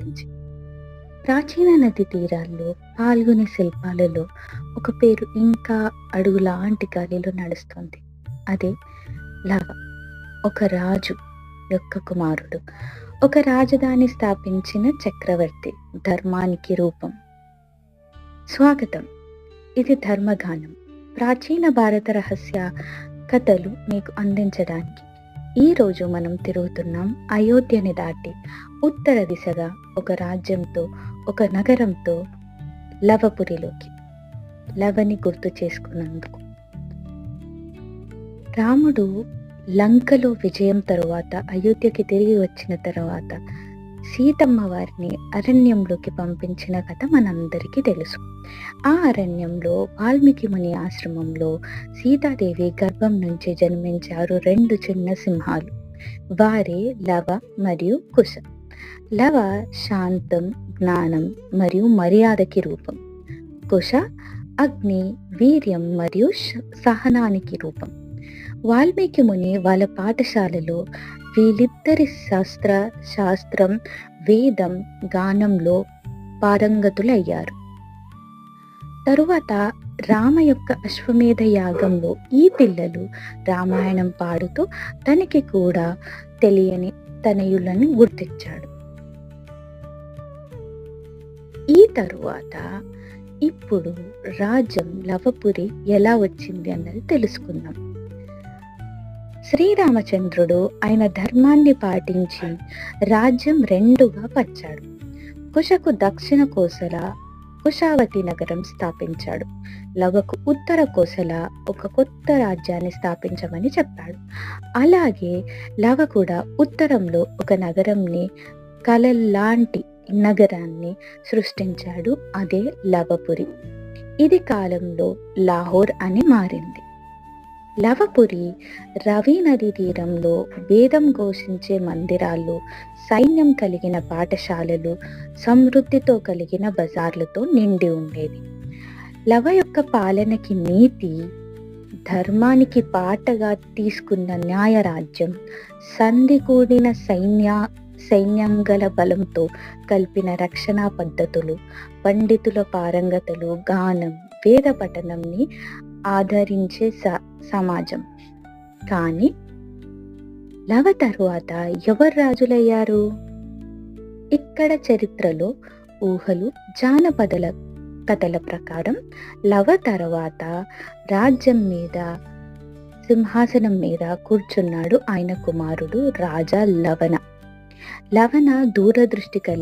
గురించి. ప్రాచీన నది తీరాల్లో పాల్గొనే శిల్పాలలో ఒక పేరు ఇంకా అడుగులాంటి గాలిలో నడుస్తుంది. అదే లవ ఒక రాజు యొక్క కుమారుడు. ఒక రాజధాని స్థాపించిన చక్రవర్తి ధర్మానికి రూపం. స్వాగతం. ఇది ధర్మగానం. ప్రాచీన భారత రహస్య కథలు మీకు అందించడానికి ఈ రోజు మనం తిరుగుతున్నాం అయోధ్యని దాటి ఉత్తర దిశగా ఒక రాజ్యంతో ఒక నగరంతో లవపురిలోకి. లవని గుర్తు చేసుకున్నందుకు. రాముడు లంకలో విజయం తరువాత అయోధ్యకి తిరిగి వచ్చిన తరువాత సీతమ్మ వారిని అరణ్యంలోకి పంపించిన కథ మనందరికీ తెలుసు. ఆ అరణ్యంలో వాల్మీకి ముని ఆశ్రమంలో సీతాదేవి గర్భం నుంచి జన్మించారు రెండు చిన్న సింహాలు. వారే లవ మరియు కుశ. లవ శాంతం జ్ఞానం మరియు మర్యాదకి రూపం. కుశ అగ్ని వీర్యం మరియు సహనానికి రూపం. వాల్మీకి ముని వాళ్ళ పాఠశాలలో వీళ్ళిద్దరి శాస్త్ర శాస్త్రం వేదం గానంలో పారంగతులయ్యారు. తరువాత రామ యొక్క అశ్వమేధ యాగంలో ఈ పిల్లలు రామాయణం పాడుతూ తనకి కూడా తెలియని తనయులను గుర్తించాడు. ఈ తరువాత ఇప్పుడు రాజ్యం లవపురి ఎలా వచ్చింది అన్నది తెలుసుకుందాం. శ్రీరామచంద్రుడు ఆయన ధర్మాన్ని పాటించి రాజ్యం రెండుగా పచ్చాడు కుషకు దక్షిణ కోసల కుషావతి నగరం స్థాపించాడు. లవకు ఉత్తర కోసల ఒక కొత్త రాజ్యాన్ని స్థాపించమని చెప్పాడు. అలాగే లవ కూడా ఉత్తరంలో ఒక నగరంని కలల్లాంటి నగరాన్ని సృష్టించాడు అదే లవపురి. ఇది కాలంలో లాహోర్ అని మారింది. లవపురి రవి నది తీరంలో వేదం ఘోషించే మందిరాలు సైన్యం కలిగిన పాఠశాలలు సమృద్ధితో కలిగిన బజార్లతో నిండి ఉండేది లవ యొక్క పాలనకి నీతి ధర్మానికి పాటగా తీసుకున్న న్యాయరాజ్యం సంధి కూడిన సైన్య సైన్యంగల బలంతో కలిపిన రక్షణా పద్ధతులు పండితుల పారంగతలు గానం వేద పఠనంని ఆదరించే స సమాజం. కానీ లవ తరువాత ఎవరు రాజులయ్యారు? ఇక్కడ చరిత్రలో ఊహలు జానపదల కథల ప్రకారం లవ తర్వాత రాజ్యం మీద సింహాసనం మీద కూర్చున్నాడు ఆయన కుమారుడు రాజా లవణ. లవణ దూరదృష్టి కలిగి